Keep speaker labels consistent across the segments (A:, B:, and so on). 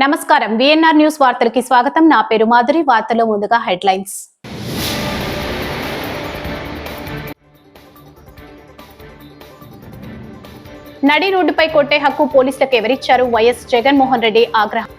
A: నమస్కారం. VNR news వార్తలకి స్వాగతం. నా పేరు మాధురి. వార్తలో ముందుగా హెడ్లైన్స్. నడి రోడ్డుపై కొట్టే హక్కు పోలీసులకు ఎవరిచ్చారు? వైఎస్ జగన్మోహన్ రెడ్డి ఆగ్రహం.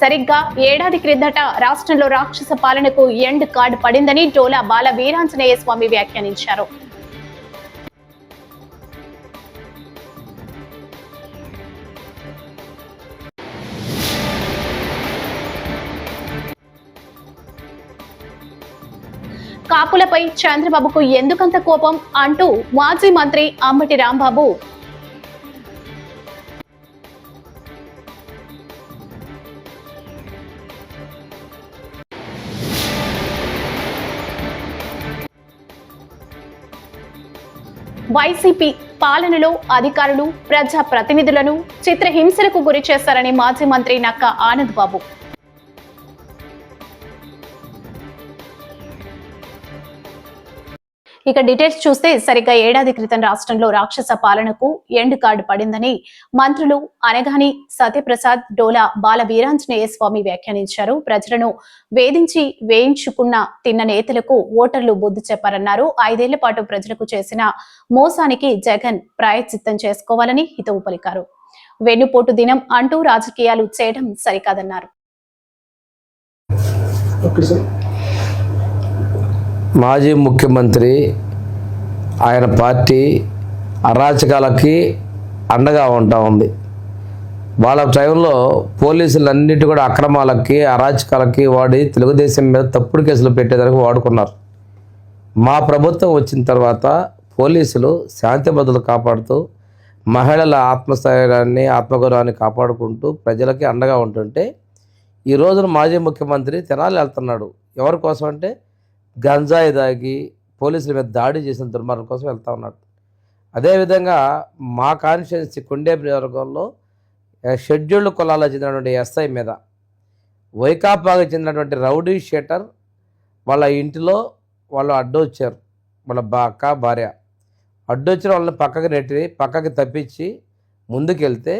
A: సరిగ్గా ఏడాది క్రిందట రాష్ట్రంలో రాక్షస పాలనకు ఎండ్ కార్డు పడిందని టోలా బాల వీరాంజనేయ స్వామి వ్యాఖ్యానించారు. కాపులపై చంద్రబాబుకు ఎందుకంత కోపం అంటూ మాజీ మంత్రి అంబటి రాంబాబు వైసీపీ పాలనలో అధికారులు ప్రజా ప్రతినిధులను చిత్రహింసలకు గురి చేశారని మాజీ మంత్రి నక్క ఆనంద్ బాబు. ఇక డీటెయిల్స్ చూస్తే సరిగ్గా ఏడాది క్రితం రాష్ట్రంలో రాక్షస పాలనకు ఎండ్ కార్డు పడిందని మంత్రులు అనగాని సత్యప్రసాద్ డోలా బాల వీరాంజనేయ స్వామి వ్యాఖ్యానించారు. ప్రజలను వేధించి వేయించుకున్న తిన్న నేతలకు ఓటర్లు బుద్ధి చెప్పారన్నారు. ఐదేళ్ళ పాటు ప్రజలకు చేసిన మోసానికి జగన్ ప్రాయశ్చిత్తం చేసుకోవాలని హితవు పలికారు. వెన్నుపోటు దినం అంటూ రాజకీయాలు చేయడం సరికాదన్నారు.
B: ఓకే సార్
C: మాజీ ముఖ్యమంత్రి ఆయన పార్టీ అరాచకాలకి అండగా ఉంటా ఉంది. వాళ్ళ టైంలో పోలీసులన్నిటి కూడా అక్రమాలకి అరాచకాలకి వాడి తెలుగుదేశం మీద తప్పుడు కేసులు పెట్టేదానికి వాడుకున్నారు. మా ప్రభుత్వం వచ్చిన తర్వాత పోలీసులు శాంతి భద్రతలు కాపాడుతూ మహిళల ఆత్మస్థైర్యాన్ని ఆత్మగౌరవాన్ని కాపాడుకుంటూ ప్రజలకి అండగా ఉంటుంటే ఈ రోజున మాజీ ముఖ్యమంత్రి తెనాలి వెళ్తున్నాడు. ఎవరి కోసం అంటే గంజాయి దాగి పోలీసుల మీద దాడి చేసిన దుర్మార్గం కోసం వెళ్తూ ఉన్నాడు. అదేవిధంగా మా కాన్స్టిట్యున్సీ కొండే వర్గంలో షెడ్యూల్డ్ కులాలకు చెందినటువంటి ఎస్ఐ మీద వైకాపాకి చెందినటువంటి రౌడీ షేటర్ వాళ్ళ ఇంటిలో వాళ్ళు అడ్డొచ్చారు. వాళ్ళ బా అక్క భార్య. అడ్డొచ్చిన వాళ్ళని పక్కకి నెట్టి పక్కకి తప్పించి ముందుకెళ్తే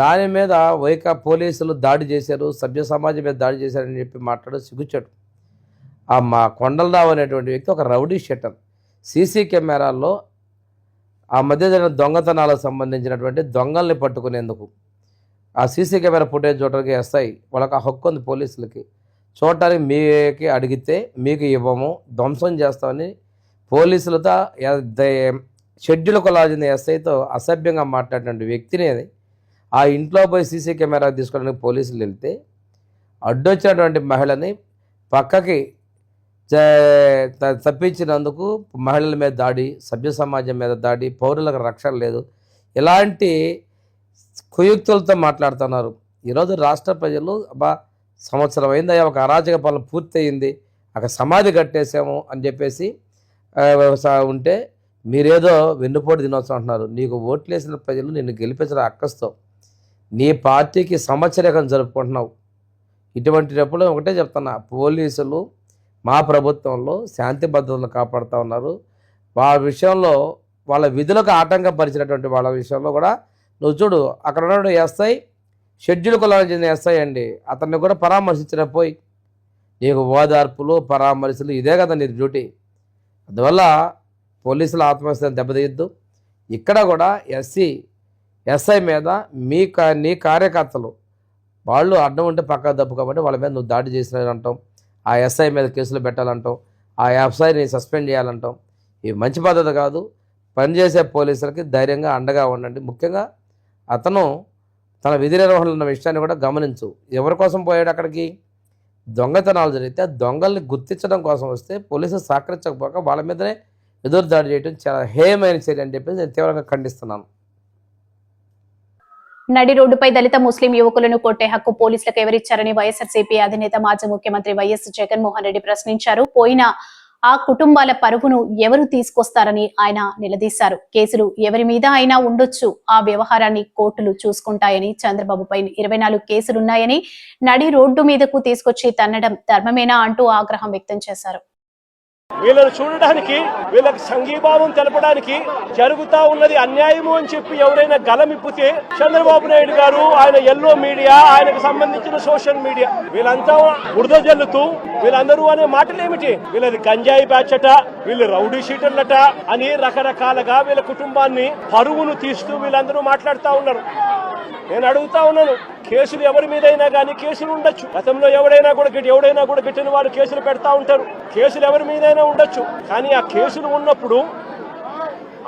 C: దాని మీద వైకా పోలీసులు దాడి చేశారు సభ్య సమాజం మీద దాడి చేశారని చెప్పి మాట్లాడు సిగ్గుచ్చాడు ఆ మా కొండలరావు అనేటువంటి వ్యక్తి ఒక రౌడీ షెటర్. సీసీ కెమెరాల్లో ఆ మధ్య జరిగిన దొంగతనాలకు సంబంధించినటువంటి దొంగల్ని పట్టుకునేందుకు. ఆ సీసీ కెమెరా ఫుటేజ్ చూడడానికి వస్తాయి వాళ్ళకి ఆ హక్కు ఉంది పోలీసులకి. చూడటానికి మీకి అడిగితే మీకు ఇవ్వము ధ్వంసం చేస్తామని పోలీసులతో ద- షెడ్యూల్ కొలాజిన ఎస్ఐతో అసభ్యంగా మాట్లాడినటువంటి వ్యక్తిని ఆ ఇంట్లో పోయి సీసీ కెమెరా తీసుకోవడానికి పోలీసులు వెళ్తే అడ్డొచ్చినటువంటి మహిళని పక్కకి తప్పించినందుకు మహిళల మీద దాడి సభ్య సమాజం మీద దాడి పౌరులకు రక్షణ లేదు. ఇలాంటి కుయుక్తులతో మాట్లాడుతున్నారు. ఈరోజు రాష్ట్ర ప్రజలు బా సంవత్సరం అయిందయ్యా ఒక అరాచక పాలన పూర్తయింది అక్కడ సమాధి కట్టేసాము అని చెప్పేసి ఉంటే మీరేదో వెన్నుపోటు దినోత్సవం అంటున్నారు. నీకు ఓట్లేసిన ప్రజలు నిన్ను గెలిపించిన అక్కస్తో. నీ పార్టీకి సంవత్సరకం జరుపుకుంటున్నావు. ఇటువంటిప్పుడు ఒకటే చెప్తున్నా పోలీసులు మా ప్రభుత్వంలో శాంతి భద్రతలు కాపాడుతూ ఉన్నారు. వాళ్ళ విషయంలో వాళ్ళ విధులకు ఆటంకపరిచినటువంటి వాళ్ళ విషయంలో కూడా నువ్వు చూడు అక్కడ ఉన్న ఎస్ఐ షెడ్యూల్ కులానికి చెందిన ఎస్ఐ అండి. అతన్ని కూడా పరామర్శించిన పోయి నీకు ఓదార్పులు పరామర్శలు ఇదే కదా నీ డ్యూటీ. అందువల్ల పోలీసుల ఆత్మహత్య దెబ్బతీయద్దు. ఇక్కడ కూడా ఎస్సీ ఎస్ఐ మీద మీ కా నీ కార్యకర్తలు వాళ్ళు అడ్డం ఉంటే పక్క దప్పు కాబట్టి వాళ్ళ మీద నువ్వు దాడి చేసిన అంటాం ఆ ఎస్ఐ మీద కేసులు పెట్టాలంటాం ఆ ఎఫ్ఐని సస్పెండ్ చేయాలంటాం ఇది మంచి పద్ధతి కాదు. పనిచేసే పోలీసులకి ధైర్యంగా అండగా ఉండండి. ముఖ్యంగా అతను తన విధి నిర్వహణలో ఉన్న విషయాన్ని కూడా గమనించు. ఎవరి కోసం పోయాడు అక్కడికి? దొంగతనాలు జరిగితే దొంగల్ని గుర్తించడం కోసం వస్తే పోలీసులు సహకరించకపోక వాళ్ళ మీదనే ఎదురు దాడి చేయడం చాలా హేయమైన చర్య అని చెప్పేసి నేను తీవ్రంగా ఖండిస్తున్నాను.
A: నడి రోడ్డుపై దళిత ముస్లిం యువకులను కొట్టే హక్కు పోలీసులకు ఎవరిచ్చారని వైఎస్ఆర్సీపీ అధినేత మాజీ ముఖ్యమంత్రి వైఎస్ జగన్మోహన్ రెడ్డి ప్రశ్నించారు. పోయిన ఆ కుటుంబాల పరువును ఎవరు తీసుకొస్తారని ఆయన నిలదీశారు. కేసులు ఎవరి మీద అయినా ఉండొచ్చు. ఆ వ్యవహారాన్ని కోర్టులు చూసుకుంటాయని చంద్రబాబుపై ఇరవై నాలుగు కేసులున్నాయని నడి రోడ్డు మీదకు తీసుకొచ్చి తన్నడం ధర్మమేనా అంటూ ఆగ్రహం వ్యక్తం చేశారు.
B: వీళ్ళని చూడడానికి వీళ్ళకి సంఘీభావం తెలపడానికి జరుగుతా ఉన్నది అన్యాయము అని చెప్పి ఎవరైనా గలమిప్పితే చంద్రబాబు నాయుడు గారు ఆయన ఎల్లో మీడియా ఆయనకు సంబంధించిన సోషల్ మీడియా వీళ్ళంతా బురద జల్లుతూ వీళ్ళందరూ అనే మాటలు ఏమిటి వీళ్ళది గంజాయి బ్యాచట వీళ్ళు రౌడీ షీటర్లట అని రకరకాలుగా వీళ్ళ కుటుంబాన్ని పరువును తీస్తూ వీళ్ళందరూ మాట్లాడుతూ ఉన్నారు. నేను అడుగుతా ఉన్నాను కేసులు ఎవరి మీదైనా కానీ కేసులు ఉండొచ్చు. గతంలో ఎవడైనా కూడా గిట్- ఎవడైనా కూడా గిట్టిన వారు కేసులు పెడతా ఉంటారు. కేసులు ఎవరి మీదైనా ఉండొచ్చు. కానీ ఆ కేసులు ఉన్నప్పుడు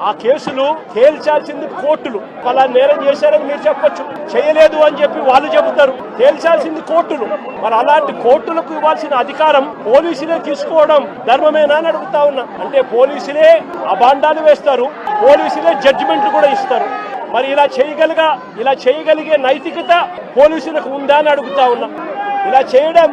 B: ఆ కేసులు తేల్చాల్సింది కోర్టులు. అలా నేరం చేశారని మీరు చెప్పొచ్చు. చేయలేదు అని చెప్పి వాళ్ళు చెబుతారు. తేల్చాల్సింది కోర్టులు. మరి అలాంటి కోర్టులకు ఇవ్వాల్సిన అధికారం పోలీసులే తీసుకోవడం ధర్మమేనా అని అడుగుతా ఉన్నా. అంటే పోలీసులే అబాండాలు వేస్తారు. పోలీసులే జడ్జిమెంట్లు కూడా ఇస్తారు. మరి ఇలా చేయగలిగా ఇలా చేయగలిగే నైతికత పోలీసులకు ఉందా అని అడుగుతా ఉన్నా. ఇలా చేయడం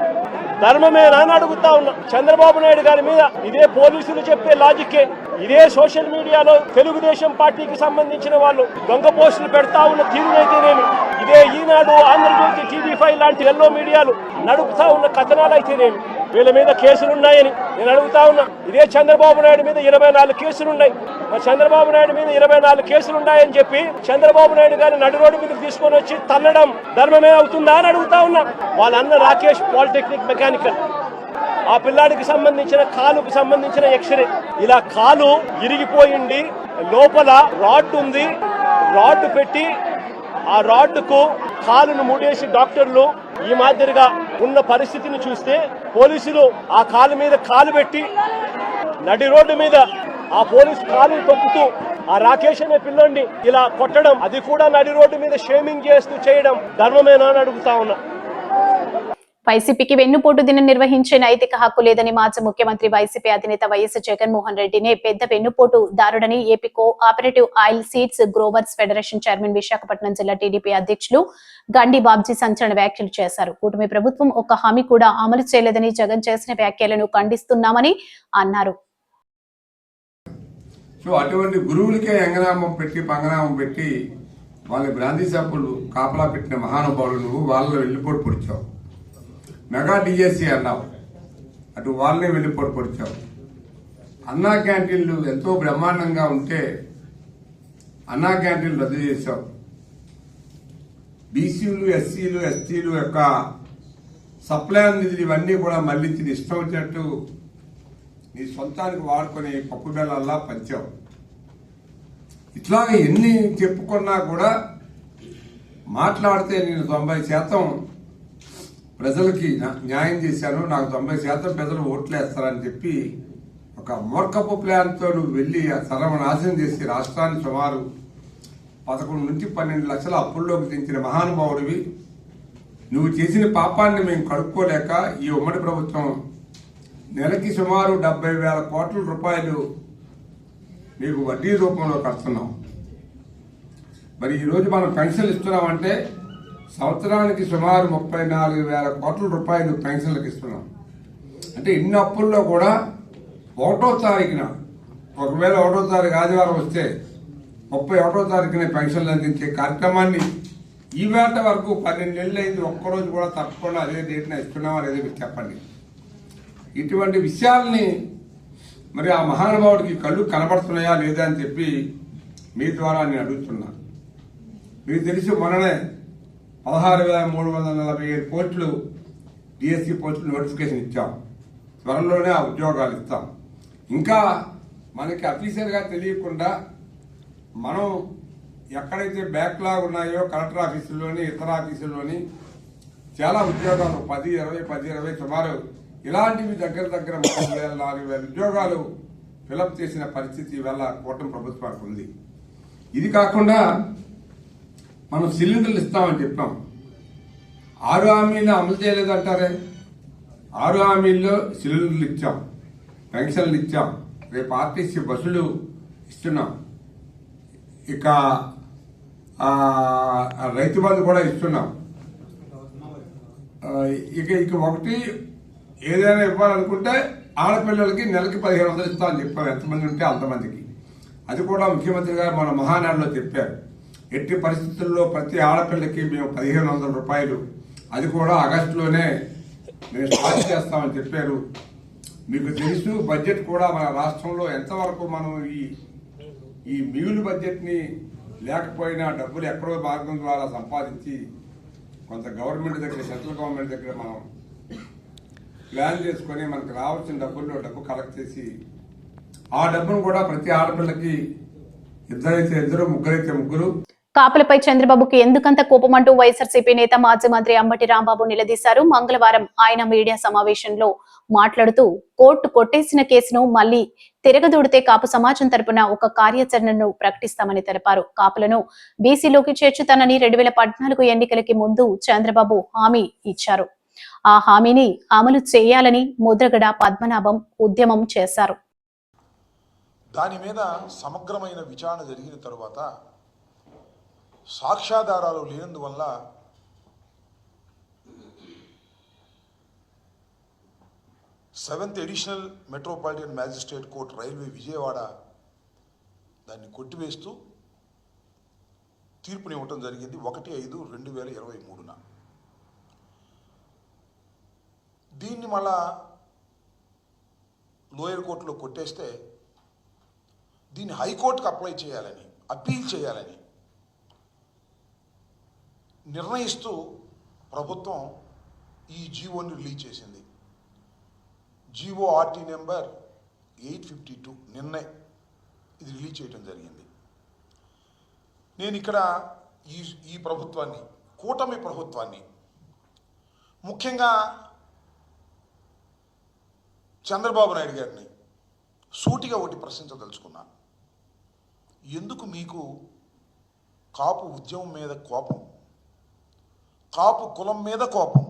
B: ధర్మమేనా అని అడుగుతా ఉన్నా. చంద్రబాబు నాయుడు గారి మీద ఇదే పోలీసులు చెప్పే లాజిక్కే. ఇదే సోషల్ మీడియాలో తెలుగుదేశం పార్టీకి సంబంధించిన వాళ్ళు దొంగ పోస్టులు పెడతా ఉన్న తీరునైతేనేమి? ఇదే ఈనాడు ఆంధ్రజ్యోతి టీవీ ఫైవ్ లాంటి ఎల్లో మీడియాలు నడుపుతా ఉన్న కథనాలు అయితేనేమి వీళ్ళ మీద కేసులున్నాయని నేను అడుగుతా ఉన్నా. ఇదే చంద్రబాబు నాయుడు మీద ఇరవై నాలుగు కేసులున్నాయి. మరి చంద్రబాబు నాయుడు మీద ఇరవై నాలుగు కేసులు ఉన్నాయని చెప్పి చంద్రబాబు నాయుడు గారిని నడు రోడ్డు మీదకి తీసుకొని వచ్చి తల్లడం ధర్మమే అవుతుందా అని అడుగుతా ఉన్నా. వాళ్ళన్న రాకేష్ పాలిటెక్నిక్ మెకానికల్. ఆ పిల్లాడికి సంబంధించిన కాలుకు సంబంధించిన ఎక్స్రే. ఇలా కాలు ఇరిగిపోయింది. లోపల రాడ్ ఉంది. రాడ్ పెట్టి ఆ రాడ్డుకు కాలును ముడేసి డాక్టర్లు ఈ మాదిరిగా ఉన్న పరిస్థితిని చూస్తే పోలీసులు ఆ కాలు మీద కాలు పెట్టి నడి రోడ్డు మీద ఆ పోలీసు కాలు తొక్కుతూ ఆ రాకేష్ అనే పిల్లోడిని ఇలా కొట్టడం అది కూడా నడి రోడ్డు మీద షేమింగ్ చేస్తూ చేయడం ధర్మమేనా అని అడుగుతా ఉన్నా.
A: వైసీపీకి వెన్నుపోటు దినం నిర్వహించే నైతిక హక్కు లేదని మాజీ ముఖ్యమంత్రి వైసీపీ అధినేత వైఎస్ జగన్మోహన్ రెడ్డినే పెద్ద వెన్నుపోటు దారుడని AP cooperative oil seeds growers federation chairman Visakhapatnam జిల్లా టీడీపీ అధ్యక్షులు గండి బాబ్జీ సంచలన వ్యాఖ్యలు చేశారు. కూటమి ప్రభుత్వం ఒక్క హామీ కూడా అమలు చేయలేదని జగన్ చేసిన వ్యాఖ్యలను ఖండిస్తున్నామని అన్నారు.
D: సో అటువంటి గురువులకే ఎంగనామం పెట్టి పంగనామం పెట్టి వాళ్ళ బ్రాంతి సబ్బులు కాపలా పెట్టిన మహానుభావులు నువ్వు వాళ్ళ వెళ్ళిపోటు పొడిచావు. మెగా డిఎస్సి అన్నావు. అటు వాళ్ళనే వెళ్ళి పొడిచావు అన్నా క్యాంటీన్లు ఎంతో బ్రహ్మాండంగా ఉంటే అన్నా క్యాంటీన్లు రద్దు చేశావు. బీసీలు ఎస్సీలు ఎస్టీలు యొక్క సప్లై నిధులు ఇవన్నీ కూడా మళ్ళించి తిని ఇష్టం వచ్చినట్టు నీ సొంతానికి వాడుకొని పప్పు బెల్లల్లా పంచావు. ఇట్లాగే ఎన్ని చెప్పుకున్నా కూడా మాట్లాడితే నేను తొంభై శాతం ప్రజలకి న్యాయం చేశాను నాకు తొంభై శాతం ప్రజలు ఓట్లేస్తారని చెప్పి ఒక మూర్ఖపు ప్లాన్తో వెళ్ళి ఆ సర్వనాశనం చేసి రాష్ట్రాన్ని సుమారు పదకొండు నుంచి పన్నెండు లక్షల అప్పుల్లోకి దించిన మహానుభావుడివి. నువ్వు చేసిన పాపాన్ని మేము కడుక్కోలేక ఈ ఉమ్మడి ప్రభుత్వం నెలకి సుమారు డెబ్బై వేల కోట్ల రూపాయలు మీకు వడ్డీ రూపంలో కడుతున్నాం. మరి ఈరోజు మనం పెన్షన్లు ఇస్తున్నామంటే సంవత్సరానికి సుమారు ముప్పై నాలుగు వేల కోట్ల రూపాయలు పెన్షన్లకు ఇస్తున్నాం. అంటే ఇన్ని అప్పుల్లో కూడా ఒకటో తారీఖున ఒకవేళ ఒకటో తారీఖు ఆదివారం వస్తే ముప్పై ఒకటో తారీఖున పెన్షన్లు అందించే కార్యక్రమాన్ని ఈ వేట వరకు పన్నెండు నెలలు అయింది. ఒక్కరోజు కూడా తప్పకుండా అదే డేట్న ఇస్తున్నామా లేదా మీరు చెప్పండి. ఇటువంటి విషయాల్ని మరి ఆ మహానుభావుడికి కళ్ళు కనబడుతున్నాయా లేదా అని చెప్పి మీ ద్వారా నేను అడుగుతున్నాను మీకు తెలిసి మొన్ననే పదహారు వేల మూడు వందల నలభై ఏడు పోస్టులు డిఎస్సి పోస్టులు నోటిఫికేషన్ ఇచ్చాం. త్వరలోనే ఆ ఉద్యోగాలు ఇస్తాం. ఇంకా మనకి అఫీషియల్గా తెలియకుండా మనం ఎక్కడైతే బ్యాక్లాగ్ ఉన్నాయో కలెక్టర్ ఆఫీసుల్లోని ఇతర ఆఫీసుల్లోని చాలా ఉద్యోగాలు పది ఇరవై పది ఇరవై సుమారు ఇలాంటివి దగ్గర దగ్గర మూడు వేల నాలుగు వేల ఉద్యోగాలు ఫిలప్ చేసిన పరిస్థితి వల్ల కూటమి ప్రభుత్వానికి ఉంది. ఇది కాకుండా మనం సిలిండర్లు ఇస్తామని చెప్పాం. ఆరు హామీలు అమలు చేయలేదంటారే ఆరు హామీల్లో సిలిండర్లు ఇచ్చాం. పెన్షన్లు ఇచ్చాం. రేపు ఆర్టీసీ బస్సులు ఇస్తున్నాం. ఇక రైతు బంధు కూడా ఇస్తున్నాం. ఇక ఇక ఒకటి ఏదైనా ఇవ్వాలనుకుంటే ఆడపిల్లలకి నెలకి పదిహేను వందలు ఇస్తా అని చెప్పారు. ఎంతమంది ఉంటే అంతమందికి. అది కూడా ముఖ్యమంత్రి గారు మన మహానాడులో చెప్పారు. ఎట్టి పరిస్థితుల్లో ప్రతి ఆడపిల్లకి మేము పదిహేను వందల రూపాయలు. అది కూడా ఆగస్టులోనే మేము స్టార్ట్ చేస్తామని చెప్పారు. మీకు తెలుసు బడ్జెట్ కూడా మన రాష్ట్రంలో ఎంతవరకు మనం ఈ ఈ మిగులు బడ్జెట్ని లేకపోయినా డబ్బులు ఎక్కడో మార్గం ద్వారా సంపాదించి కొంత గవర్నమెంట్ దగ్గర సెంట్రల్ గవర్నమెంట్ దగ్గర మనం ప్లాన్ చేసుకొని మనకు రావాల్సిన డబ్బుల్లో డబ్బు కలెక్ట్ చేసి ఆ డబ్బును కూడా ప్రతి ఆడపిల్లకి ఇద్దరైతే ఇద్దరు ముగ్గురైతే ముగ్గురు
A: కాపులపై చంద్రబాబుకు ఎందుకంత కోపమంటూ వైఎస్ఆర్సీపీ నేత మాజీ మంత్రి అంబటి రాంబాబు నిలదీశారు. మంగళవారం ఆయన మీడియా సమావేశంలో మాట్లాడుతూ కోర్టు కొట్టేసిన కేసును మళ్ళీ తిరగదూడితే కాపు సమాజం తరపున ఒక కార్యాచరణను ప్రకటిస్తామని తెలిపారు. కాపులను బీసీలోకి చేర్చుతానని రెండు వేల పద్నాలుగు ఎన్నికలకి ముందు చంద్రబాబు హామీ ఇచ్చారు. ఆ హామీని అమలు చేయాలని ముద్రగడ పద్మనాభం ఉద్యమం చేశారు.
E: దాని మీద సమగ్రమైన విచారణ జరిగిన తరువాత సాక్ష్యాధారాలు లేనందువల్ల seventh additional metropolitan magistrate court railway Vijayawada దాన్ని కొట్టివేస్తూ తీర్పుని ఇవ్వటం జరిగింది. ఒకటి ఐదు రెండు వేల ఇరవై మూడున. దీన్ని మళ్ళా లోయర్ కోర్టులో కొట్టేస్తే దీన్ని హైకోర్టుకు అప్లై చేయాలని అప్పీల్ చేయాలని నిర్ణయిస్తూ ప్రభుత్వం ఈ జీవోని రిలీజ్ చేసింది. GO RT number eight fifty two నిన్నే ఇది రిలీజ్ చేయడం జరిగింది. నేను ఇక్కడ ఈ ఈ ప్రభుత్వాన్ని కూటమి ప్రభుత్వాన్ని ముఖ్యంగా చంద్రబాబు నాయుడు గారిని సూటిగా ఒకటి ప్రశ్నించదలుచుకున్నాను ఎందుకు మీకు కాపు ఉద్యమం మీద కోపం? కాపు కులం మీద కోపం.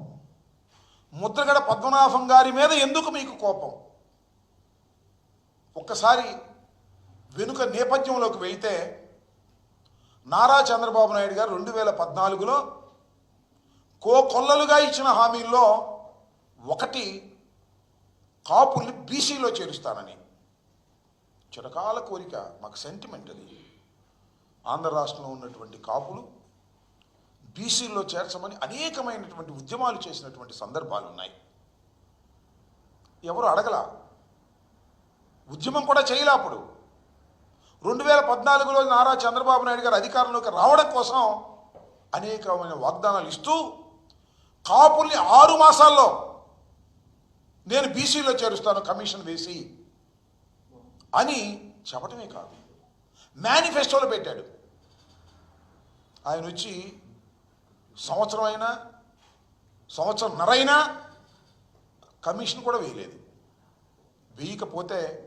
E: ముద్రగడ పద్మనాభం గారి మీద ఎందుకు మీకు కోపం? ఒక్కసారి వెనుక నేపథ్యంలోకి వెళ్తే నారా చంద్రబాబు నాయుడు గారు రెండు వేల పద్నాలుగులో కో కొల్లలుగా ఇచ్చిన హామీల్లో ఒకటి కాపుల్ని బీసీలో చేరుస్తానని. చిరకాల కోరిక మాకు సెంటిమెంట్ అది ఆంధ్ర రాష్ట్రంలో ఉన్నటువంటి కాపులు బీసీల్లో చేర్చమని అనేకమైనటువంటి ఉద్యమాలు చేసినటువంటి సందర్భాలు ఉన్నాయి ఎవరు అడగల? ఉద్యమం కూడా చేయలే అప్పుడు. రెండు వేల పద్నాలుగులో నారా చంద్రబాబు నాయుడు గారు అధికారంలోకి రావడం కోసం అనేకమైన వాగ్దానాలు ఇస్తూ కాపుల్ని ఆరు మాసాల్లో నేను బీసీలో చేరుస్తాను కమిషన్ వేసి అని చెప్పటమే కాదు. మేనిఫెస్టోలో పెట్టాడు. ఆయన వచ్చి సంవత్సరం అయినా సంవత్సరం నరైనా కమిషన్ కూడా వేయలేదు. వేయకపోతే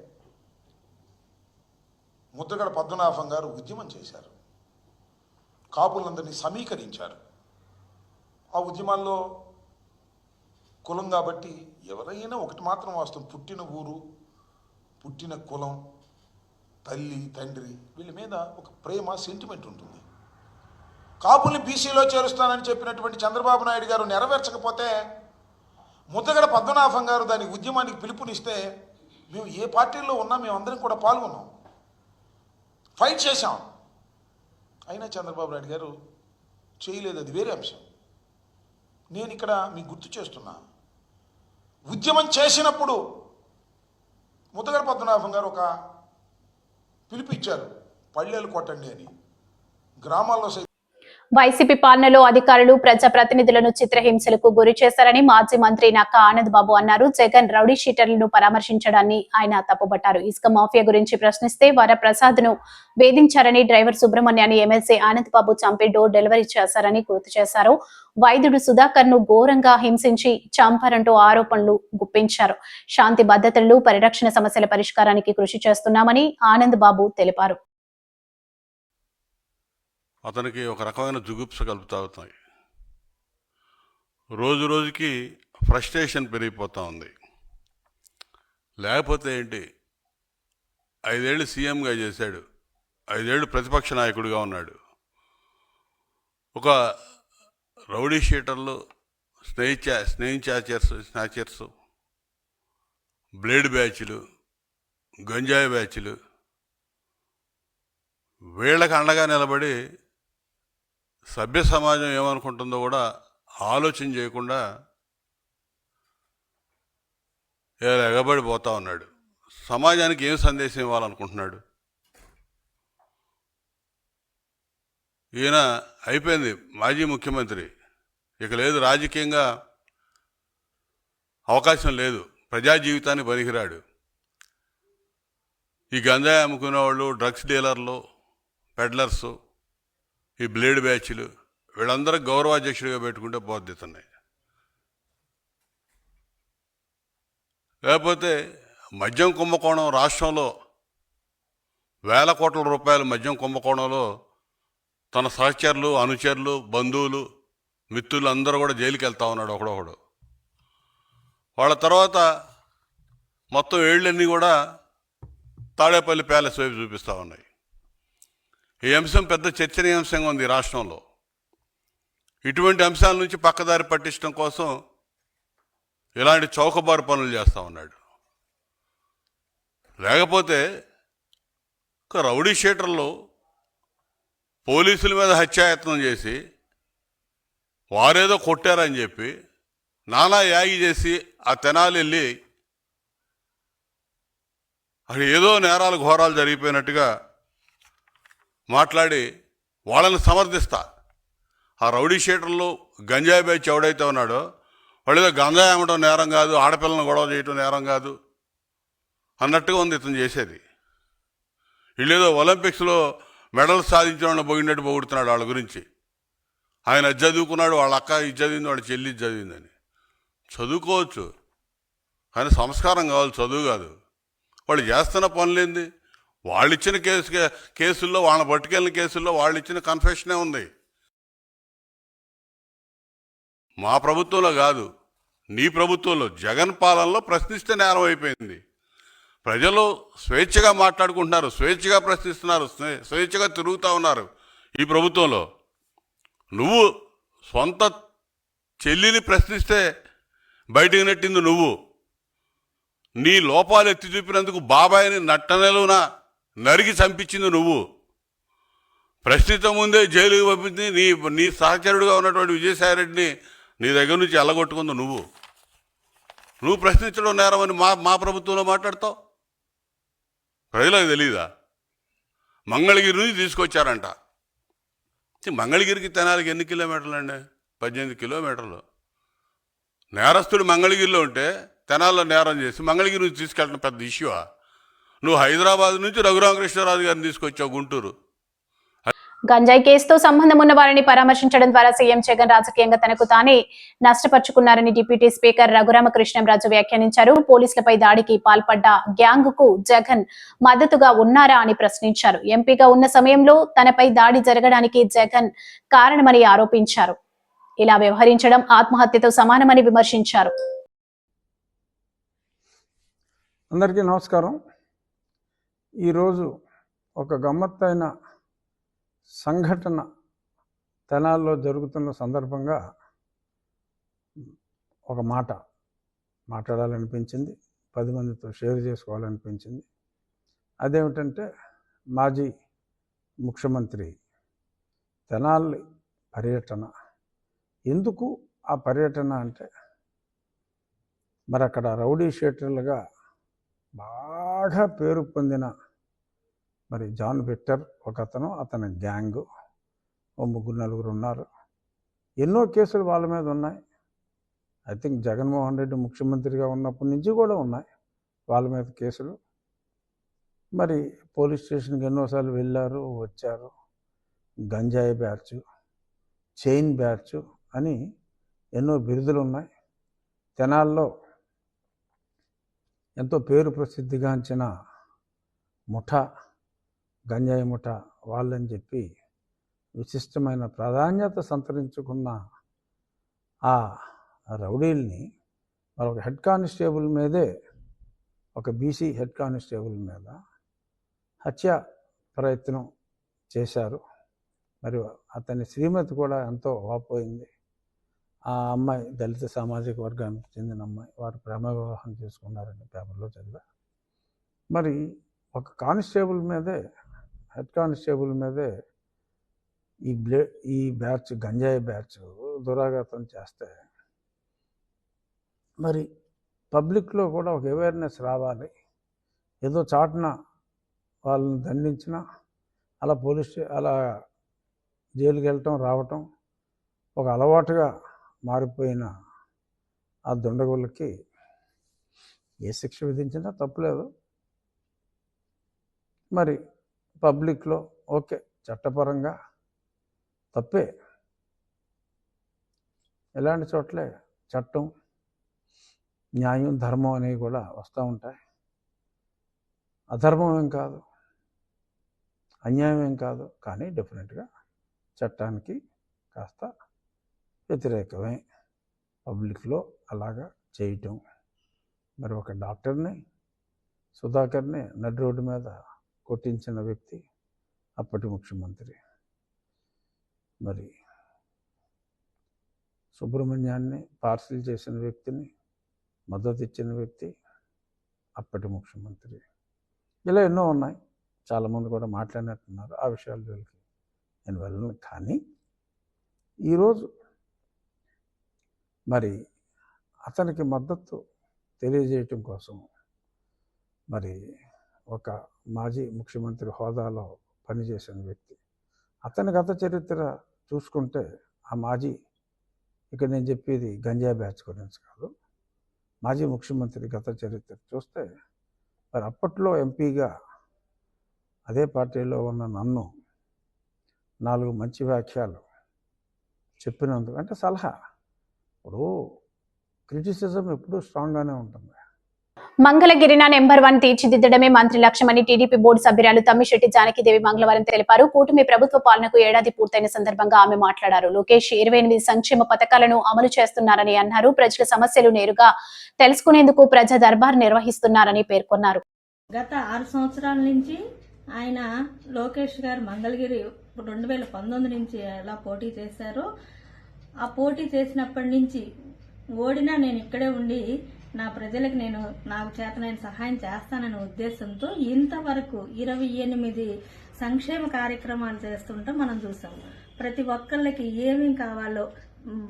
E: ముద్రగడ పద్మనాభం గారు ఉద్యమం చేశారు. కాపులందరినీ సమీకరించారు. ఆ ఉద్యమాల్లో కులం కాబట్టి ఎవరైనా ఒకటి మాత్రం వాస్తవం. పుట్టిన ఊరు పుట్టిన కులం తల్లి తండ్రి వీళ్ళ మీద ఒక ప్రేమ సెంటిమెంట్ ఉంటుంది. కాపుల్ని బీసీలో చేరుస్తానని చెప్పినటువంటి చంద్రబాబు నాయుడు గారు నెరవేర్చకపోతే ముద్దగడ పద్మనాభం గారు దాని ఉద్యమానికి పిలుపునిస్తే మేము ఏ పార్టీల్లో ఉన్నా మేమందరం కూడా పాల్గొన్నాం. ఫైట్ చేశాం. అయినా చంద్రబాబు నాయుడు గారు చేయలేదు అది వేరే అంశం. నేను ఇక్కడ మీకు గుర్తు చేస్తున్నా. ఉద్యమం చేసినప్పుడు ముద్దగడ పద్మనాభం గారు ఒక పిలుపు ఇచ్చారు. పల్లెలు కొట్టండి అని. గ్రామాల్లో
A: వైసీపీ పాలనలో అధికారులు ప్రజాప్రతినిధులను చిత్రహింసలకు గురి చేశారని మాజీ మంత్రి నక్కా ఆనంద్ బాబు అన్నారు. జగన్ రౌడీ షీటర్లను పరామర్శించడాన్ని ఆయన తప్పుపట్టారు ఇసుక మాఫియా గురించి ప్రశ్నిస్తే వరప్రసాద్ను వేధించారని డ్రైవర్ సుబ్రహ్మణ్యాన్ని ఎమ్మెల్సీ ఆనంద్ బాబు చంపి డోర్ డెలివరీ చేశారని గుర్తు చేశారు. వైద్యుడు సుధాకర్ను ఘోరంగా హింసించి చంపారంటూ ఆరోపణలు గుప్పించారు. శాంతి భద్రతలు పరిరక్షణ సమస్యల పరిష్కారానికి కృషి చేస్తున్నామని ఆనంద్ బాబు తెలిపారు.
F: అతనికి ఒక రకమైన జుగుప్స కలుపుతా రోజు రోజుకి ఫ్రస్ట్రేషన్ పెరిగిపోతూ ఉంది. లేకపోతే ఏంటి? ఐదేళ్ళు సీఎంగా చేశాడు. ఐదేళ్ళు ప్రతిపక్ష నాయకుడిగా ఉన్నాడు. ఒక రౌడీ షీటర్లు స్నేహి స్నేహిచాచర్స్ స్నాచర్స్ బ్లేడ్ బ్యాచ్లు గంజాయి బ్యాచ్లు వీళ్ళకి అండగా నిలబడి సభ్య సమాజం ఏమనుకుంటుందో కూడా ఆలోచన చేయకుండా ఎగబడిపోతా ఉన్నాడు. సమాజానికి ఏం సందేశం ఇవ్వాలనుకుంటున్నాడు? ఈయన అయిపోయింది మాజీ ముఖ్యమంత్రి. ఇక లేదు రాజకీయంగా అవకాశం లేదు. ప్రజా జీవితాన్ని పనికిరాడు ఈ గంజాయి అమ్ముకునే వాళ్ళు డ్రగ్స్ డీలర్లు పెడ్లర్సు ఈ బ్లేడ్ బ్యాచ్లు వీళ్ళందరూ గౌరవాధ్యక్షుడిగా పెట్టుకుంటే బాధ్యతున్నాయి. లేకపోతే మద్యం కుంభకోణం రాష్ట్రంలో వేల కోట్ల రూపాయలు మద్యం కుంభకోణంలో తన సహచరులు అనుచరులు బంధువులు మిత్రులు అందరూ కూడా జైలుకి వెళ్తా ఉన్నాడు ఒకడొకడు. వాళ్ళ తర్వాత మొత్తం ఏళ్ళన్నీ కూడా తాడేపల్లి ప్యాలెస్ వైపు చూపిస్తూ ఉన్నాయి. ఈ అంశం పెద్ద చర్చనీయాంశంగా ఉంది రాష్ట్రంలో. ఇటువంటి అంశాల నుంచి పక్కదారి పట్టించడం కోసం ఇలాంటి చౌకబారు పనులు చేస్తూ ఉన్నాడు. లేకపోతే ఒక రౌడీ షీటర్లు పోలీసుల మీద హత్యాయత్నం చేసి వారేదో కొట్టారని చెప్పి నానా యాగి చేసి ఆ తెనాలి వెళ్ళి అక్కడ ఏదో నేరాలు ఘోరాలు జరిగిపోయినట్టుగా మాట్లాడి వాళ్ళని సమర్థిస్తా. ఆ రౌడీ షీటర్లు గంజాయి బ్యాచ్ ఎవడైతే ఉన్నాడో వాళ్ళు ఏదో గంజాయి అమ్మడం నేరం కాదు ఆడపిల్లని గొడవ చేయటం నేరం కాదు అన్నట్టుగా ఉంది ఇతను చేసేది. వీళ్ళేదో ఒలింపిక్స్లో మెడల్ సాధించిన వాళ్ళని పొగిడినట్టు పొగుడుతున్నాడు వాళ్ళ గురించి. ఆయన చదువుకున్నాడు వాళ్ళ అక్క ఇది చదివింది వాళ్ళ చెల్లి ఇది చదివిందని. చదువుకోవచ్చు. కానీ సంస్కారం కావాలి చదువు కాదు. వాళ్ళు చేస్తున్న పనులేంది? వాళ్ళు ఇచ్చిన కేసు కేసుల్లో వాళ్ళని పట్టుకెళ్ళిన కేసుల్లో వాళ్ళు ఇచ్చిన కన్ఫెషనే ఉంది. మా ప్రభుత్వంలో కాదు నీ ప్రభుత్వంలో జగన్ పాలనలో ప్రశ్నిస్తే నేరం అయిపోయింది. ప్రజలు స్వేచ్ఛగా మాట్లాడుకుంటున్నారు స్వేచ్ఛగా ప్రశ్నిస్తున్నారు స్వేచ్ఛగా తిరుగుతూ ఉన్నారు ఈ ప్రభుత్వంలో. నువ్వు సొంత చెల్లిని ప్రశ్నిస్తే బయటికి నెట్టింది నువ్వు. నీ లోపాలు ఎత్తి చూపినందుకు బాబాయ్ని నట్టనెలున నరికి చంపించింది నువ్వు. ప్రశ్నించక ముందే జైలుకి పంపింది నీ నీ సహచరుడుగా ఉన్నటువంటి విజయసాయిరెడ్డిని నీ దగ్గర నుంచి ఎల్లగొట్టుకుంది నువ్వు. నువ్వు ప్రశ్నించడం నేరమని మా మా ప్రభుత్వంలో మాట్లాడతావు? ప్రజలకు తెలియదా మంగళగిరి నుంచి తీసుకొచ్చారంట. మంగళగిరికి తెనాలికి ఎన్ని కిలోమీటర్లు అండి? పద్దెనిమిది కిలోమీటర్లు. నేరస్తుడు మంగళగిరిలో ఉంటే తెనాల్లో నేరం చేసి మంగళగిరి నుంచి తీసుకెళ్ళడం పెద్ద ఇష్యూవా నువ్వు హైదరాబాద్ నుంచి రఘురామకృష్ణరాజు గారిని తీసుకొచ్చావు గుంటూరు.
A: గంజాయి కేసుతో సంబంధం ఉన్న వారిని పరామర్శించడం ద్వారా సీఎం జగన్ రాజకీయంగా తనకు తానే నష్టపరుచుకున్నారని డిప్యూటీ స్పీకర్ రఘురామకృష్ణంరాజు వ్యాఖ్యానించారు. పోలీసులపై దాడికి పాల్పడ్డ గ్యాంగ్కు జగన్ మద్దతుగా ఉన్నారా అని ప్రశ్నించారు. ఎంపీగా ఉన్న సమయంలో తనపై దాడి జరగడానికి జగన్ కారణమని ఆరోపించారు. ఇలా వ్యవహరించడం ఆత్మహత్యతో సమానమని విమర్శించారు.
G: అందరికీ నమస్కారం. ఈరోజు ఒక గమ్మత్తైన సంఘటన తెనాల్లో జరుగుతున్న సందర్భంగా ఒక మాట మాట్లాడాలనిపించింది. పది మందితో షేర్ చేసుకోవాలనిపించింది. అదేమిటంటే మాజీ ముఖ్యమంత్రి తెనాలి పర్యటన. ఎందుకు ఆ పర్యటన అంటే మరి అక్కడ రౌడీ షేటర్లుగా బాగా పేరు పొందిన మరి జాన్ విక్టర్ ఒక అతను అతని గ్యాంగ్ ఓ ముగ్గురు నలుగురు ఉన్నారు. ఎన్నో కేసులు వాళ్ళ మీద ఉన్నాయి. ఐ థింక్ జగన్మోహన్ రెడ్డి ముఖ్యమంత్రిగా ఉన్నప్పటి నుంచి కూడా ఉన్నాయి వాళ్ళ మీద కేసులు. మరి పోలీస్ స్టేషన్కి ఎన్నోసార్లు వెళ్ళారు వచ్చారు. గంజాయి బ్యాచ్ చైన్ బ్యాచ్ అని ఎన్నో బిరుదులు ఉన్నాయి. తెనాల్లో ఎంతో పేరు ప్రసిద్ధిగాంచిన ముఠ గంజాయి ముఠ వాళ్ళని చెప్పి విశిష్టమైన ప్రాధాన్యత సంతరించుకున్న ఆ రౌడీల్ని మరొక హెడ్ కానిస్టేబుల్ మీదే ఒక బీసీ హెడ్ కానిస్టేబుల్ మీద హత్య ప్రయత్నం చేశారు. మరియు అతని శ్రీమతి కూడా ఎంతో వాపోయింది ఆ అమ్మాయి దళిత సామాజిక వర్గానికి చెందిన అమ్మాయి. వారు ప్రేమ వివాహం చేసుకున్నారని పేపర్లో చదివా. మరి ఒక కానిస్టేబుల్ మీదే హెడ్ కానిస్టేబుల్ మీదే ఈ బ్లే ఈ బ్యాచ్ గంజాయి బ్యాచ్ దురాఘాతం చేస్తే మరి పబ్లిక్లో కూడా ఒక అవేర్నెస్ రావాలి. ఏదో చాటున వాళ్ళని దండించిన అలా పోలీస్ అలా జైలుకి వెళ్ళటం రావటం ఒక అలవాటుగా మారిపోయిన ఆ దుండగులకి ఏ శిక్ష విధించినా తప్పులేదు మరి పబ్లిక్లో ఓకే చట్టపరంగా తప్పే. ఎలాంటి చోట్లే చట్టం న్యాయం ధర్మం అనేవి కూడా వస్తూ ఉంటాయి. అధర్మం ఏం కాదు అన్యాయం ఏం కాదు కానీ డెఫినెట్గా చట్టానికి కాస్త వ్యతిరేకమే పబ్లిక్లో అలాగా చేయటం. మరి ఒక డాక్టర్ని సుధాకర్ని నడి రోడ్డు మీద కొట్టించిన వ్యక్తి అప్పటి ముఖ్యమంత్రి. మరి సుబ్రహ్మణ్యాన్ని పార్సిల్ చేసిన వ్యక్తిని మద్దతు ఇచ్చిన వ్యక్తి అప్పటి ముఖ్యమంత్రి. ఇలా ఎన్నో ఉన్నాయి. చాలామంది కూడా మాట్లాడినట్టున్నారు. ఆ విషయాలు వీళ్ళకి నేను వెళ్ళను. కానీ ఈరోజు మరి అతనికి మద్దతు తెలియజేయటం కోసం మరి ఒక మాజీ ముఖ్యమంత్రి హోదాలో పనిచేసిన వ్యక్తి. అతని గత చరిత్ర చూసుకుంటే ఆ మాజీ ఇక్కడ నేను చెప్పేది గంజా బ్యాచ్ గురించి కాదు మాజీ ముఖ్యమంత్రి గత చరిత్ర చూస్తే మరి అప్పట్లో ఎంపీగా అదే పార్టీలో ఉన్న నన్ను నాలుగు మంచి వ్యాఖ్యలు చెప్పినందుకు అంటే సలహా ఇప్పుడు క్రిటిసిజం ఎప్పుడూ స్ట్రాంగ్గానే ఉంటుంది.
A: మంగళగిరిన నెంబర్ వన్ తీర్చిదిద్దడమే మంత్రి లక్ష్యమని టీడీపీ బోర్డు సభ్యురాలు తమ్మిశెట్టి జానకిదేవి మంగళవారం తెలిపారు. కూటమి ప్రభుత్వ పాలనకు ఏడాది పూర్తయిన సందర్భంగా ఆమె మాట్లాడారు. లోకేష్ ఇరవై ఎనిమిది సంక్షేమ పథకాలను అమలు చేస్తున్నారని అన్నారు. ప్రజల సమస్యలు నేరుగా తెలుసుకునేందుకు ప్రజా దర్బార్ నిర్వహిస్తున్నారని పేర్కొన్నారు.
H: గత ఆరు సంవత్సరాల నుంచి ఆయన లోకేష్ గారు మంగళగిరి రెండు వేల పంతొమ్మిది నుంచి ఎలా పోటీ చేశారో ఆ పోటీ చేసినప్పటి నుంచి ఓడినా నేను ఇక్కడే ఉండి నా ప్రజలకు నేను నాకు చేతనైన సహాయం చేస్తాననే ఉద్దేశంతో ఇంతవరకు ఇరవై ఎనిమిది సంక్షేమ కార్యక్రమాలు చేస్తుంటే మనం చూసాం. ప్రతి ఒక్కళ్ళకి ఏమేం కావాలో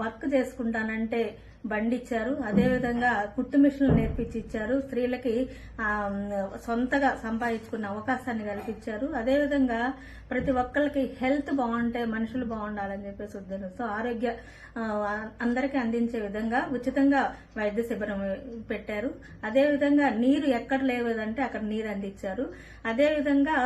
H: వర్క్ చేసుకుంటానంటే బండి ఇచ్చారు అదేవిధంగా కుట్టు మిషన్లు నేర్పించి ఇచ్చారు స్త్రీలకి సొంతగా సంపాదించుకున్న అవకాశాన్ని కల్పించారు. అదేవిధంగా ప్రతి ఒక్కరికి హెల్త్ బాగుంటే మనుషులు బాగుండాలని చెప్పేసి ఉద్దేశంతో ఆరోగ్య అందరికీ అందించే విధంగా ఉచితంగా వైద్య శిబిరం పెట్టారు. అదేవిధంగా నీరు ఎక్కడ లేదంటే అక్కడ నీరు అందించారు. అదేవిధంగా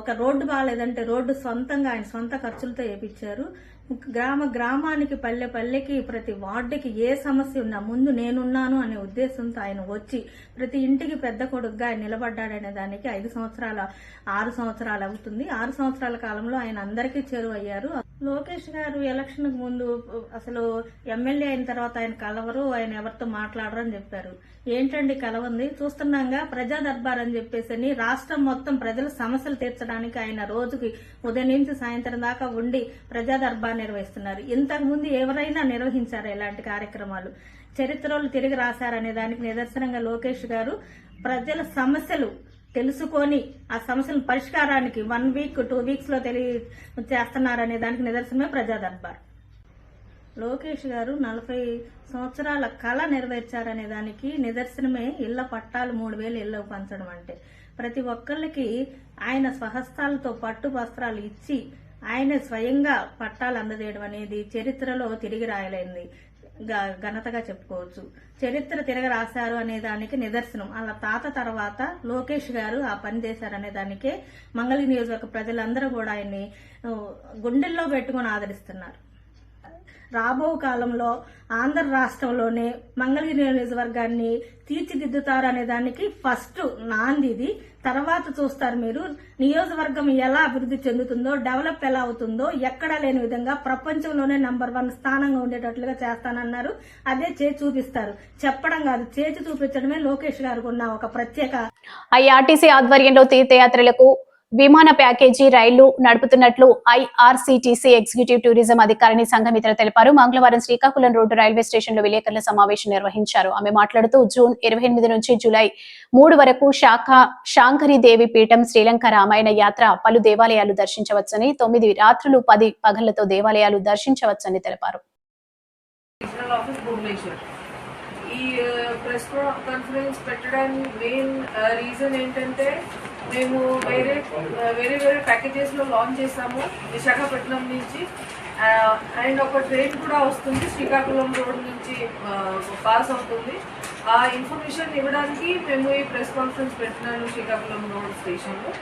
H: ఒక రోడ్డు బాగాలేదంటే రోడ్డు సొంతంగా ఆయన సొంత ఖర్చులతో వేయించారు గ్రామ గ్రామానికి పల్లె పల్లెకి ప్రతి వార్డుకి ఏ సమస్య ఉన్నా ముందు నేనున్నాను అనే ఉద్దేశంతో ఆయన వచ్చి ప్రతి ఇంటికి పెద్ద కొడుకుగా ఆయన నిలబడ్డాడనే దానికి ఐదు సంవత్సరాల ఆరు సంవత్సరాలు అవుతుంది. ఆరు సంవత్సరాల కాలంలో ఆయన అందరికీ చేరువయ్యారు. లోకేష్ గారు ఎలక్షన్ ముందు అసలు ఎమ్మెల్యే అయిన తర్వాత ఆయన కలవరు ఆయన ఎవరితో మాట్లాడరు అని చెప్పారు. ఏంటండి కలవంది? చూస్తున్నాగా ప్రజా దర్బార్ అని చెప్పేసి రాష్ట్రం మొత్తం ప్రజల సమస్యలు తీర్చడానికి ఆయన రోజుకి ఉదయం నుంచి సాయంత్రం దాకా ఉండి ప్రజా దర్బార్ నిర్వహిస్తున్నారు. ఇంతకు ముందు ఎవరైనా నిర్వహించారు ఇలాంటి కార్యక్రమాలు? చరిత్రలు తిరిగి రాశారనే దానికి నిదర్శనంగా లోకేష్ గారు ప్రజల సమస్యలు తెలుసుకొని ఆ సమస్యల పరిష్కారానికి వన్ వీక్ టూ వీక్స్లో తెలియ చేస్తున్నారనే దానికి నిదర్శనమే ప్రజా దర్బార్ లోకేష్ గారు నలభై సంవత్సరాల కళ నెరవేర్చారనే దానికి నిదర్శనమే ఇళ్ళ పట్టాలు మూడు వేలు ఇళ్ళకు పంచడం అంటే. ప్రతి ఒక్కళ్ళకి ఆయన స్వహస్తాలతో పట్టు వస్త్రాలు ఇచ్చి ఆయన స్వయంగా పట్టాలు అందజేయడం అనేది చరిత్రలో తిరిగి రాయలైంది ఘనతగా చెప్పుకోవచ్చు. చరిత్ర తిరగ రాశారు అనే దానికి నిదర్శనం. అలా తాత తర్వాత లోకేష్ గారు ఆ పని చేశారనే దానికే మంగళి నియోజకవర్గ ప్రజలందరూ కూడా ఆయన్ని గుండెల్లో పెట్టుకొని ఆదరిస్తున్నారు. రాబో కాలంలో ఆంధ్ర రాష్ట్రంలోనే మంగళగిరి నియోజకవర్గాన్ని తీర్చిదిద్దుతారు అనే దానికి ఫస్ట్ నాంది ఇది. తర్వాత చూస్తారు మీరు నియోజకవర్గం ఎలా అభివృద్ధి చెందుతుందో డెవలప్ ఎలా అవుతుందో ఎక్కడా లేని విధంగా ప్రపంచంలోనే నంబర్ వన్ స్థానంగా ఉండేటట్లుగా చేస్తానన్నారు. అదే చే చూపిస్తారు. చెప్పడం కాదు చేసి చూపించడమే లోకేష్ గారికి ఉన్న ఒక ప్రత్యేక
A: ఐఆర్టీసీ ఆధ్వర్యంలో తీర్థయాత్రలకు విమాన ప్యాకేజీ రైళ్ళు నడుపుతున్నట్లు ఐఆర్సీటీసీ ఎగ్జిక్యూటివ్ టూరిజం అధికారిని సంఘమిత్ర తెలిపారు. మంగళవారం శ్రీకాకుళం రోడ్డు రైల్వే స్టేషన్లో విలేకరుల సమావేశం నిర్వహించారు. ఆమె మాట్లాడుతూ జూన్ ఇరవై ఎనిమిది నుంచి జూలై మూడు వరకు శాఖ శాంకరి దేవి పీఠం శ్రీలంక రామాయణ యాత్ర పలు దేవాలయాలు దర్శించవచ్చని తొమ్మిది రాత్రులు పది పగళ్ళతో దేవాలయాలు దర్శించవచ్చని తెలిపారు.
I: ఈ ప్రెస్ కాన్ఫరెన్స్ పెట్టడానికి మెయిన్ రీజన్ ఏంటంటే మేము వేరే వేరే వేరే ప్యాకేజెస్లో లాంచ్ చేసాము విశాఖపట్నం నుంచి. అండ్ ఒక ట్రైన్ కూడా వస్తుంది శ్రీకాకుళం రోడ్ నుంచి పాస్ అవుతుంది. ఆ ఇన్ఫర్మేషన్ ఇవ్వడానికి మేము ఈ ప్రెస్ కాన్ఫరెన్స్ పెట్టినాను శ్రీకాకుళం రోడ్ స్టేషన్లో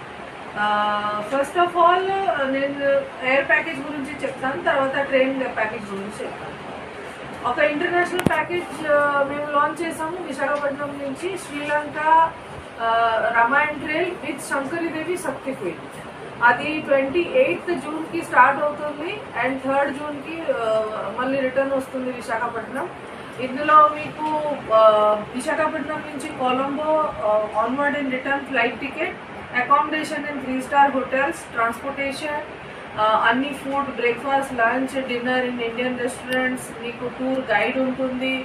I: ఫస్ట్ ఆఫ్ ఆల్ నేను ఎయిర్ ప్యాకేజ్ గురించి చెప్తాను తర్వాత ట్రైన్ ప్యాకేజ్ గురించి చెప్తాను. ఒక ఇంటర్నేషనల్ ప్యాకేజ్ మేము లాంచ్ చేసాము విశాఖపట్నం నుంచి శ్రీలంక రమాయణ్ ట్రైల్ విత్ శంకరిదేవి శక్తిపీఠ్ అది ట్వంటీ ఎయిత్ జూన్కి స్టార్ట్ అవుతుంది అండ్ థర్డ్ జూన్కి మళ్ళీ రిటర్న్ వస్తుంది విశాఖపట్నం. ఇందులో మీకు విశాఖపట్నం నుంచి Colombo onward and return flight ticket accommodation in three star hotels transportation అన్ని food breakfast lunch dinner in Indian restaurants మీకు టూర్ గైడ్ ఉంటుంది.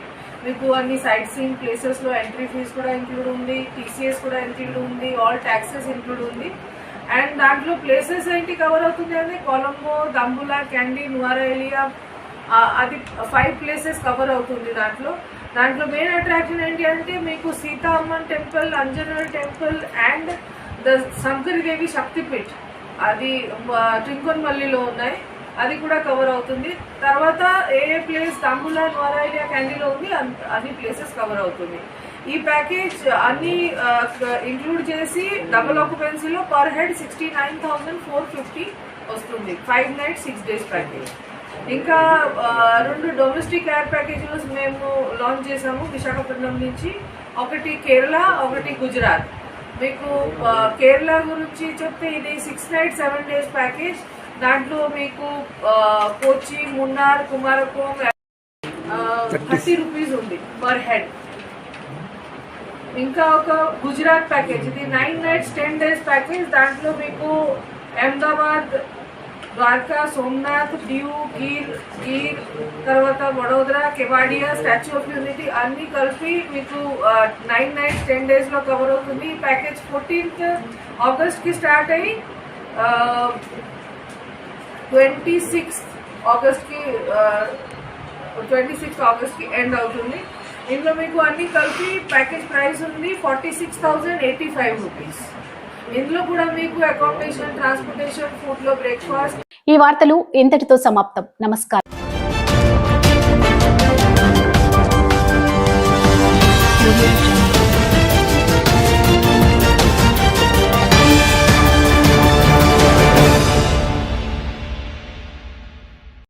I: మీకు అన్ని సైట్ సీయింగ్ ప్లేసెస్లో ఎంట్రీ ఫీజ్ కూడా ఇంక్లూడ్ ఉంది టీసీఎస్ కూడా ఇంక్లూడ్ ఉంది ఆల్ ట్యాక్సెస్ ఇంక్లూడ్ ఉంది. అండ్ దాంట్లో ప్లేసెస్ ఏంటి కవర్ అవుతుంది అంటే కొలంబో దంబులా క్యాండీ నువారేలియా అది ఫైవ్ ప్లేసెస్ కవర్ అవుతుంది దాంట్లో. దాంట్లో మెయిన్ అట్రాక్షన్ ఏంటి అంటే మీకు Seetha Amman temple Anjaneya temple and the Shankari Devi Shakti Peeth అది ట్రింకొన్మల్లిలో ఉన్నాయి. అది కూడా కవర్ అవుతుంది. తర్వాత ఏ ఏ ప్లేస్ తంబులా నోరాయిలియా క్యాండీలో ఉంది అన్- అన్ని ప్లేసెస్ కవర్ అవుతుంది. ఈ ప్యాకేజ్ అన్ని ఇంక్లూడ్ చేసి double ఆక్యుపెన్సీలో per head sixty nine thousand four fifty వస్తుంది. Five night six days package ఇంకా రెండు డొమెస్టిక్ ఎయిర్ ప్యాకేజీలు మేము లాంచ్ చేసాము విశాఖపట్నం నుంచి. ఒకటి కేరళ ఒకటి గుజరాత్. మీకు కేరళ గురించి చెప్తే ఇది six night seven days package దాంట్లో మీకు ఆ, కోచి మున్నార్ కుమారకోం థర్టీ రూపీస్ ఉంది పర్ హెడ్. ఇంకా ఒక గుజరాత్ ప్యాకేజ్. ఇది nine nights ten days package. దాంట్లో మీకు అహ్మదాబాద్ ద్వారకా సోమనాథ్ డ్యూ గీర్ గీర్ తర్వాత Vadodara Kevadia Statue of Unity అన్ని కలిపి మీకు నైన్ నైట్స్ టెన్ డేస్లో కవర్ అవుతుంది. ఈ ప్యాకేజ్ ఫోర్టీన్త్ ఆగస్ట్కి స్టార్ట్ అయ్యి ట్వంటీ సిక్స్త్ ఆగస్ట్కి ట్వంటీ సిక్స్త్ ఆగస్ట్కి ఎండ్ అవుతుంది. ఇందులో మీకు అన్నీ కలిపి ప్యాకేజ్ ప్రైస్ ఉంది forty six thousand eighty five rupees. ఇందులో కూడా మీకు అకామిడేషన్ ట్రాన్స్పోర్టేషన్ ఫుడ్లో బ్రేక్ఫాస్ట్
A: ఈ వార్తలు ఇంతటితో సమాప్తం. నమస్కారం.